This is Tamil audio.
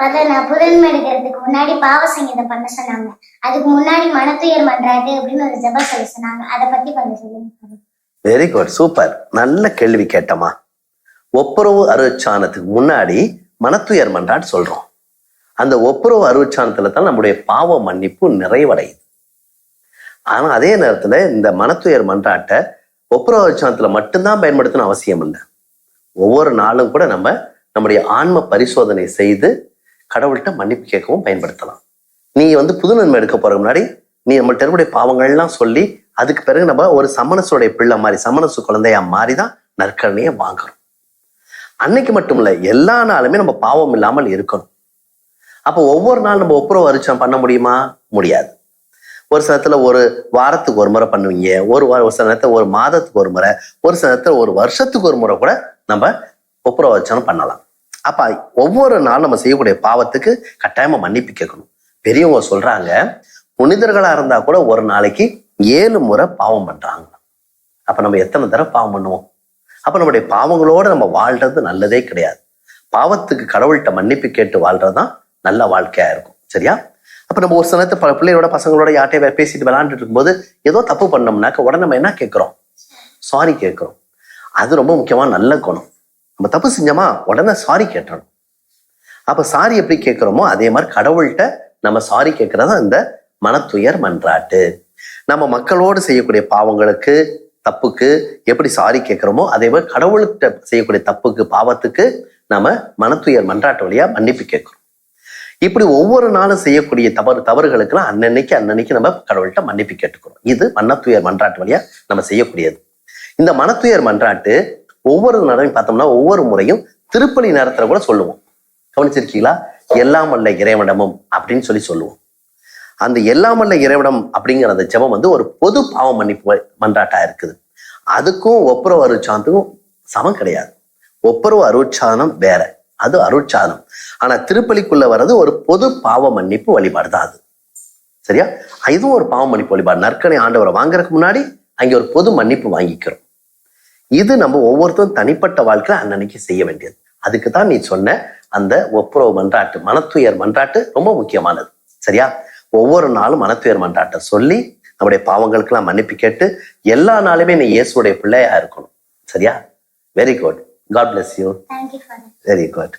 பார்த்தா நான் புதன்மை எடுக்கிறதுக்கு முன்னாடி பாவ சங்கீதம் பண்ண சொன்னாங்க. அதுக்கு முன்னாடி மனத்துயர் மன்றாட்டு அப்படின்னு ஒரு ஜப சொல்ல சொன்னாங்க. அதை பத்தி கொஞ்சம் சொல்லுங்க. வெரி குட் சூப்பர் நல்ல கேள்வி கேட்டமா. ஒப்புரவு அருட்சானத்துக்கு முன்னாடி மனத்துயர் மன்றாட்டு சொல்றோம். அந்த ஒப்புரவு அருட்சானத்துல தான் நம்முடைய பாவ மன்னிப்பு நிறைவடையுது. ஆனா அதே நேரத்துல இந்த மனத்துயர் மன்றாட்டை ஒப்புரவு அருட்சானத்துல மட்டும்தான் பயன்படுத்தணும் அவசியம் இல்லை. ஒவ்வொரு நாளும் கூட நம்ம நம்முடைய ஆன்ம பரிசோதனை செய்து கடவுள்கிட்ட மன்னிப்பு கேட்கவும் பயன்படுத்தலாம். நீ வந்து புது நன்மை எடுக்க போற முன்னாடி நீ நம்மள்ட்ட இருக்கக்கூடிய பாவங்கள்லாம் சொல்லி அதுக்கு பிறகு நம்ம ஒரு சமணசுடைய பிள்ளை மாதிரி சமணசு குழந்தையா மாறி தான் நற்கரணையை வாங்குறோம். அன்னைக்கு மட்டும் இல்ல எல்லா நாளுமே நம்ம பாவம் இல்லாமல் இருக்கணும். அப்போ ஒவ்வொரு நாள் நம்ம ஒப்புரவு அரிச்சம் பண்ண முடியுமா? முடியாது. ஒரு சில நேரத்துல ஒரு வாரத்துக்கு ஒரு முறை பண்ணுவீங்க ஒரு வார ஒரு சில நேரத்துல ஒரு மாதத்துக்கு ஒரு முறை ஒரு சில நேரத்துல ஒரு வருஷத்துக்கு ஒரு முறை கூட நம்ம ஒப்புரவு அரிச்சனம் பண்ணலாம். அப்ப ஒவ்வொரு நாள் நம்ம செய்யக்கூடிய பாவத்துக்கு கட்டாயமா மன்னிப்பு கேட்கணும். பெரியவங்க சொல்றாங்க புனிதர்களா இருந்தா கூட ஒரு நாளைக்கு ஏழு முறை பாவம் பண்றாங்க அப்ப நம்ம எத்தனை தடவை பாவம் பண்ணுவோம்? அப்ப நம்முடைய பாவங்களோட நம்ம வாழ்றது நல்லதே கிடையாது. பாவத்துக்கு கடவுள்கிட்ட மன்னிப்பு கேட்டு வாழ்றதுதான் நல்ல வாழ்க்கையா இருக்கும். சரியா? அப்ப நம்ம ஒரு சில பிள்ளையோட பசங்களோட யார்ட்டையும் பேசிட்டு விளையாண்டுட்டு இருக்கும்போது ஏதோ தப்பு பண்ணோம்னாக்க உடனே நம்ம என்ன கேட்கிறோம்? சாரி கேட்கிறோம். அது ரொம்ப முக்கியமான நல்ல குணம். நம்ம தப்பு செஞ்சோமா? உடனே சாரி கேட்டணும். அப்ப சாரி எப்படி கேட்கிறோமோ அதே மாதிரி கடவுள்கிட்ட நம்ம சாரி கேட்கறது இந்த மனத்துயர் மன்றாட்டு. நம்ம மக்களோடு செய்யக்கூடிய பாவங்களுக்கு தப்புக்கு எப்படி சாரி கேட்கிறோமோ அதே மாதிரி கடவுள்கிட்ட செய்யக்கூடிய தப்புக்கு பாவத்துக்கு நம்ம மனத்துயர் மன்றாட்டு வழியா மன்னிப்பு கேட்கிறோம். இப்படி ஒவ்வொரு நாளும் செய்யக்கூடிய தவறு தவறுகளுக்கெல்லாம் அன்னன்னைக்கு அன்னன்னைக்கு நம்ம கடவுள்கிட்ட மன்னிப்பு கேட்டுக்கிறோம். இது மனத்துயர் மன்றாட்டு வழியா நம்ம செய்யக்கூடியது. இந்த மனத்துயர் மன்றாட்டு ஒவ்வொரு நடனையும் பார்த்தோம்னா ஒவ்வொரு முறையும் திருப்பலி நேரத்துல கூட சொல்லுவோம். கவனிச்சிருக்கீங்களா? எல்லாம் அல்ல இறைவனமும் அப்படின்னு சொல்லி சொல்லுவோம். அந்த எல்லாம் அல்ல இறைவனம் அப்படிங்கிற அந்த ஜபம் வந்து ஒரு பொது பாவ மன்னிப்பு மன்றாட்டா இருக்குது. அதுக்கும் ஒப்புரவு அருட்சாந்தத்துக்கும் சமம் கிடையாது. ஒப்புரவு அருட்சாதனம் வேற. அது அருட்சாதனம் ஆனா திருப்பலிக்குள்ள வர்றது ஒரு பொது பாவ மன்னிப்பு வழிபாடு தான் அது. சரியா? இதுவும் ஒரு பாவ மன்னிப்பு வழிபாடு. நற்கனை ஆண்டவரை வாங்குறதுக்கு முன்னாடி அங்கே ஒரு பொது மன்னிப்பு வாங்கிக்கிறோம். இது நம்ம ஒவ்வொருத்தரும் தனிப்பட்ட வாழ்க்கையில அன்னன்னைக்கு செய்ய வேண்டியது. அதுக்கு தான் நீ சொன்ன அந்த ஒப்புரவு மன்றாட்டு மனத்துயர் மன்றாட்டு ரொம்ப முக்கியமானது. சரியா? ஒவ்வொரு நாளும் மனத்துயர் மன்றாட்டை சொல்லி நம்முடைய பாவங்களுக்கெல்லாம் மன்னிப்பு கேட்டு எல்லா நாளுமே நீ இயேசுடைய பிள்ளையா இருக்கணும். சரியா? Very good God bless you very good